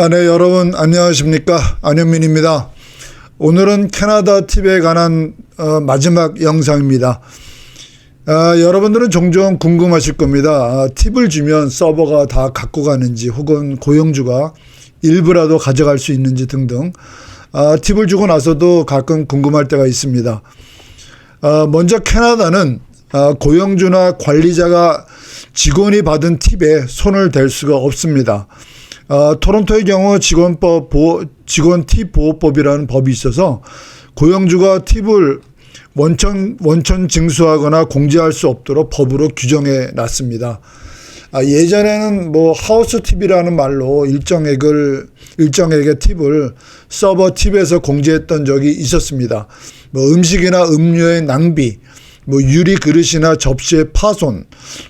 아, 네, 여러분 안녕하십니까? 안현민입니다. 오늘은 캐나다 팁에 관한 어, 마지막 영상입니다. 아, 여러분들은 종종 궁금하실 겁니다. 아, 팁을 주면 서버가 다 갖고 가는지 혹은 고용주가 일부라도 가져갈 수 있는지 등등 아, 팁을 주고 나서도 가끔 궁금할 때가 있습니다. 아, 먼저 캐나다는 아, 고용주나 관리자가 직원이 받은 팁에 손을 댈 수가 없습니다. 어, 토론토의 경우 직원법 보호, 직원 팁 보호법이라는 법이 있어서 고용주가 팁을 원천 원천 징수하거나 공지할 수 없도록 법으로 규정해 놨습니다. 아, 예전에는 뭐 하우스 팁이라는 말로 일정액을 일정액의 팁을 서버 팁에서 공지했던 적이 있었습니다. 뭐 음식이나 음료의 낭비, 뭐 유리 그릇이나 접시의 파손,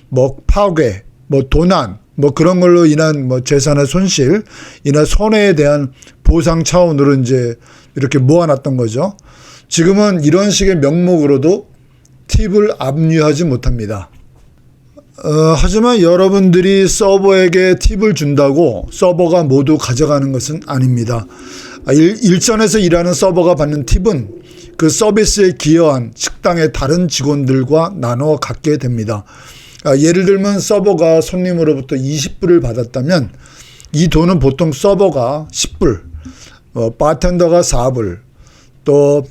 뭐 파괴, 뭐 도난, 뭐 그런 걸로 인한 뭐 재산의 손실, 이나 손해에 대한 보상 차원으로 이제 이렇게 모아놨던 거죠. 지금은 이런 식의 명목으로도 팁을 압류하지 못합니다. 어, 하지만 여러분들이 서버에게 팁을 준다고 서버가 모두 가져가는 것은 아닙니다. 아, 일, 일선에서 일하는 서버가 받는 팁은 그 서비스에 기여한 식당의 다른 직원들과 나눠 갖게 됩니다. 아, 예를 들면 서버가 손님으로부터 20불을 받았다면 이 돈은 보통 서버가 10불, 어, 바텐더가 4불, 또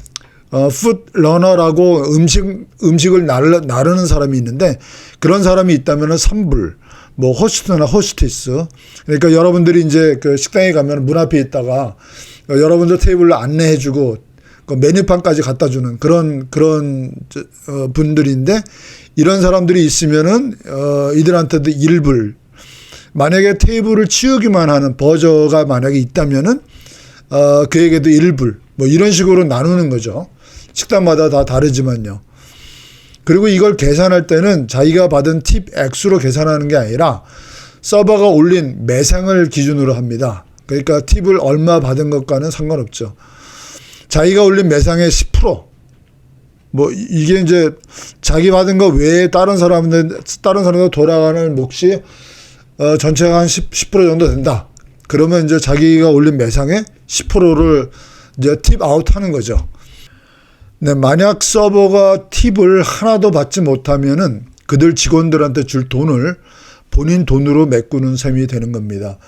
어, 풋 러너라고 음식 음식을 나르, 나르는 사람이 있는데 그런 사람이 있다면은 3불, 뭐 호스트나 호스티스. 그러니까 여러분들이 이제 그 식당에 가면 문 앞에 있다가 어, 여러분들 테이블로 안내해주고 그 메뉴판까지 갖다 주는 그런 그런 어, 분들인데 이런 사람들이 있으면은 어 이들한테도 일불 만약에 테이블을 치우기만 하는 버저가 만약에 있다면은 어 그에게도 일불 뭐 이런 식으로 나누는 거죠. 식당마다 다 다르지만요. 그리고 이걸 계산할 때는 자기가 받은 팁 액수로 계산하는 게 아니라 서버가 올린 매상을 기준으로 합니다. 그러니까 팁을 얼마 받은 것과는 상관없죠. 자기가 올린 매상의 10%, 뭐 이게 이제 자기 받은 거 외에 다른 사람들 다른 사람들 돌아가는 몫이 어 전체가 한 10, 10% 정도 된다. 그러면 이제 자기가 올린 매상의 10%를 이제 팁 아웃 하는 거죠. 네, 만약 서버가 팁을 하나도 받지 못하면은 그들 직원들한테 줄 돈을 본인 돈으로 메꾸는 셈이 되는 겁니다.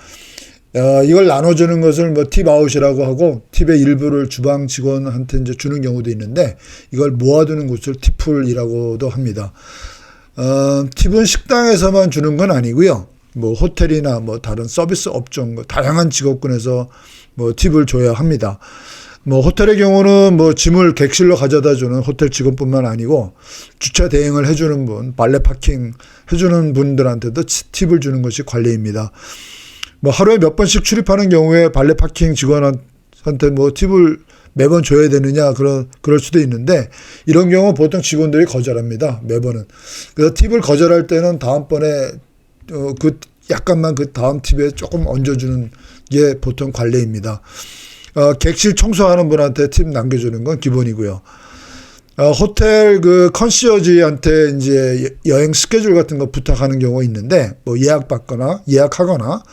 어, 이걸 나눠주는 것을 뭐 팁아웃이라고 하고 팁의 일부를 주방 직원한테 이제 주는 경우도 있는데 이걸 모아두는 것을 팁풀이라고도 합니다. 어, 팁은 식당에서만 주는 건 아니고요. 뭐 호텔이나 뭐 다른 서비스 업종 뭐 다양한 직업군에서 뭐 팁을 줘야 합니다. 뭐 호텔의 경우는 뭐 짐을 객실로 가져다 주는 호텔 직원뿐만 아니고 주차 대행을 해주는 분, 발레 파킹 해주는 분들한테도 팁을 주는 것이 관례입니다. 뭐 하루에 몇 번씩 출입하는 경우에 발레 파킹 직원한테 뭐 팁을 매번 줘야 되느냐 그런 그럴 수도 있는데 이런 경우 보통 직원들이 거절합니다 매번은 그래서 팁을 거절할 때는 다음번에 어 그 약간만 그 다음 팁에 조금 얹어주는 게 보통 관례입니다. 어, 객실 청소하는 분한테 팁 남겨주는 건 기본이고요. 어, 호텔 그 컨시어지한테 이제 여행 스케줄 같은 거 부탁하는 경우가 있는데 뭐 예약 받거나 예약하거나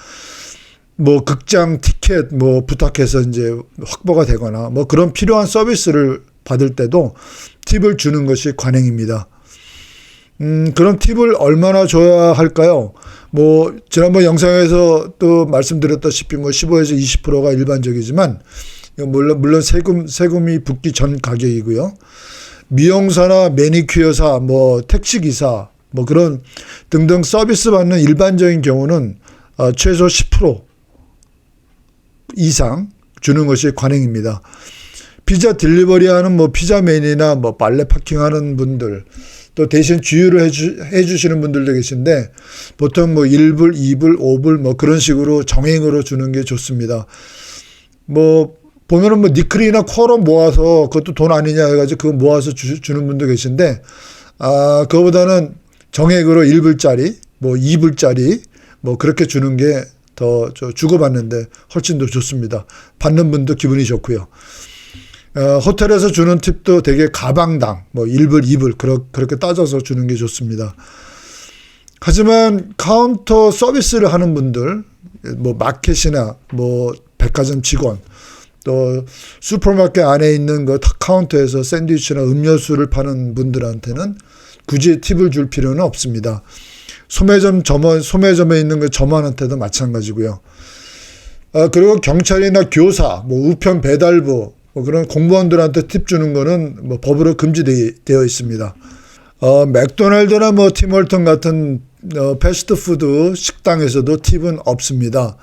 뭐 극장 티켓 뭐 부탁해서 이제 확보가 되거나 뭐 그런 필요한 서비스를 받을 때도 팁을 주는 것이 관행입니다. 음, 그런 팁을 얼마나 줘야 할까요? 뭐, 지난번 영상에서 또 말씀드렸다시피 뭐 15에서 20%가 일반적이지만, 물론, 물론 세금, 세금이 붙기 전 가격이고요. 미용사나 매니큐어사, 뭐, 택시기사, 뭐 그런 등등 서비스 받는 일반적인 경우는 어, 최소 10% 이상 주는 것이 관행입니다. 피자 딜리버리 하는 뭐 피자맨이나 뭐 빨래 파킹하는 분들 또 대신 주유를 해주, 해주시는 분들도 계신데 보통 뭐 1불, 2불, 5불 뭐 그런 식으로 정행으로 주는 게 좋습니다. 뭐 보면은 뭐 니클이나 쿼로 모아서 그것도 돈 아니냐 해가지고 그거 모아서 주, 주는 분도 계신데 아, 그거보다는 정액으로 1불짜리 뭐 2불짜리 뭐 그렇게 주는 게 더 주고받는데 훨씬 더 좋습니다. 받는 분도 기분이 좋고요. 어, 호텔에서 주는 팁도 되게 가방당 뭐 1불, 2불 그렇, 그렇게 따져서 주는 게 좋습니다. 하지만 카운터 서비스를 하는 분들 뭐 마켓이나 뭐 백화점 직원 또 슈퍼마켓 안에 있는 그 카운터에서 샌드위치나 음료수를 파는 분들한테는 굳이 팁을 줄 필요는 없습니다. 소매점 점원 소매점에 있는 그 점원한테도 마찬가지고요. 아, 그리고 경찰이나 교사, 뭐 우편 배달부 뭐 그런 공무원들한테 팁 주는 거는 뭐 법으로 금지되어 있습니다. 어, 맥도날드나 뭐 팀월턴 같은 어, 패스트푸드 식당에서도 팁은 없습니다.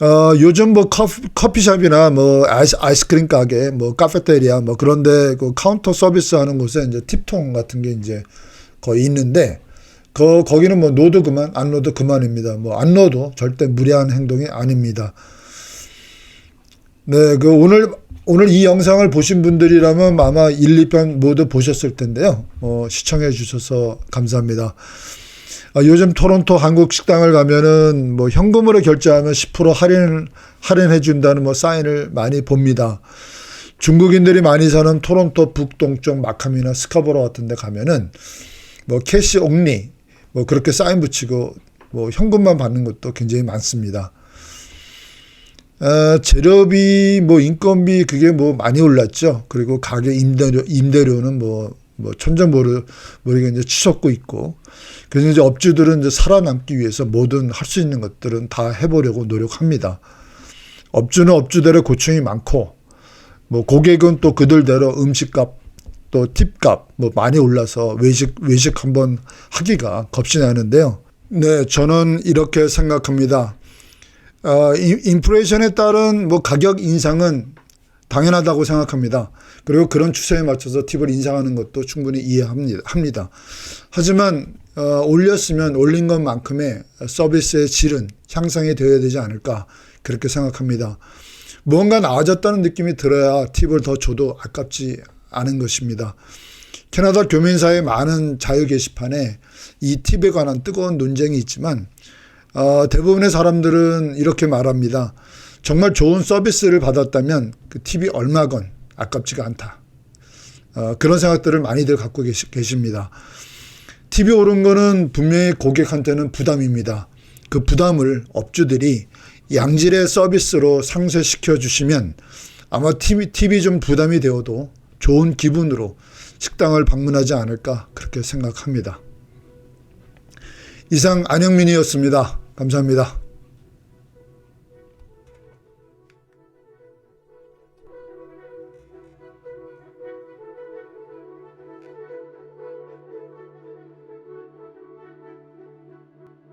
어, 요즘 뭐 커피, 커피숍이나 뭐 아이스, 아이스크림 가게, 뭐 카페테리아 뭐 그런데 그 카운터 서비스 하는 곳에 이제 팁통 같은 게 이제 거의 있는데 그 거기는 뭐 노도 그만 안 넣어도 그만입니다. 뭐안 넣어도 절대 무리한 행동이 아닙니다. 네, 그 오늘 오늘 이 영상을 보신 분들이라면 아마 1, 2편 모두 보셨을 텐데요. 어, 시청해 주셔서 감사합니다. 아, 요즘 토론토 한국 식당을 가면은 뭐 현금으로 결제하면 10% 할인 할인해 준다는 뭐 사인을 많이 봅니다. 중국인들이 많이 사는 토론토 북동쪽 마카미나 스카보로 같은 데 가면은 뭐 캐시 옥리 뭐 그렇게 사인 붙이고 뭐 현금만 받는 것도 굉장히 많습니다. 어, 재료비, 뭐 인건비 그게 뭐 많이 올랐죠. 그리고 가게 임대료, 임대료는 뭐, 뭐 천정 모르 모르게 이제 치솟고 있고. 그래서 이제 업주들은 이제 살아남기 위해서 뭐든 할 수 있는 것들은 다 해보려고 노력합니다. 업주는 업주대로 고충이 많고, 뭐 고객은 또 그들대로 음식값, 또 팁값 뭐 많이 올라서 외식 외식 한번 하기가 겁이 나는데요. 네, 저는 이렇게 생각합니다. 어, 인플레이션에 따른 뭐 가격 인상은 당연하다고 생각합니다. 그리고 그런 추세에 맞춰서 팁을 인상하는 것도 충분히 이해합니다. 합니다. 하지만 어, 올렸으면 올린 것만큼의 서비스의 질은 향상이 되어야 되지 않을까 그렇게 생각합니다. 무언가 나아졌다는 느낌이 들어야 팁을 더 줘도 아깝지 않은 것입니다. 캐나다 교민사의 많은 자유 게시판에 이 팁에 관한 뜨거운 논쟁이 있지만 어, 대부분의 사람들은 이렇게 말합니다. 정말 좋은 서비스를 받았다면 그 팁이 얼마건 아깝지가 않다. 어, 그런 생각들을 많이들 갖고 계시, 계십니다. 팁이 오른 거는 분명히 고객한테는 부담입니다. 그 부담을 업주들이 양질의 서비스로 상쇄시켜 주시면 아마 팁이, 팁이 좀 부담이 되어도 좋은 기분으로 식당을 방문하지 않을까 그렇게 생각합니다. 이상 안영민이었습니다. 감사합니다.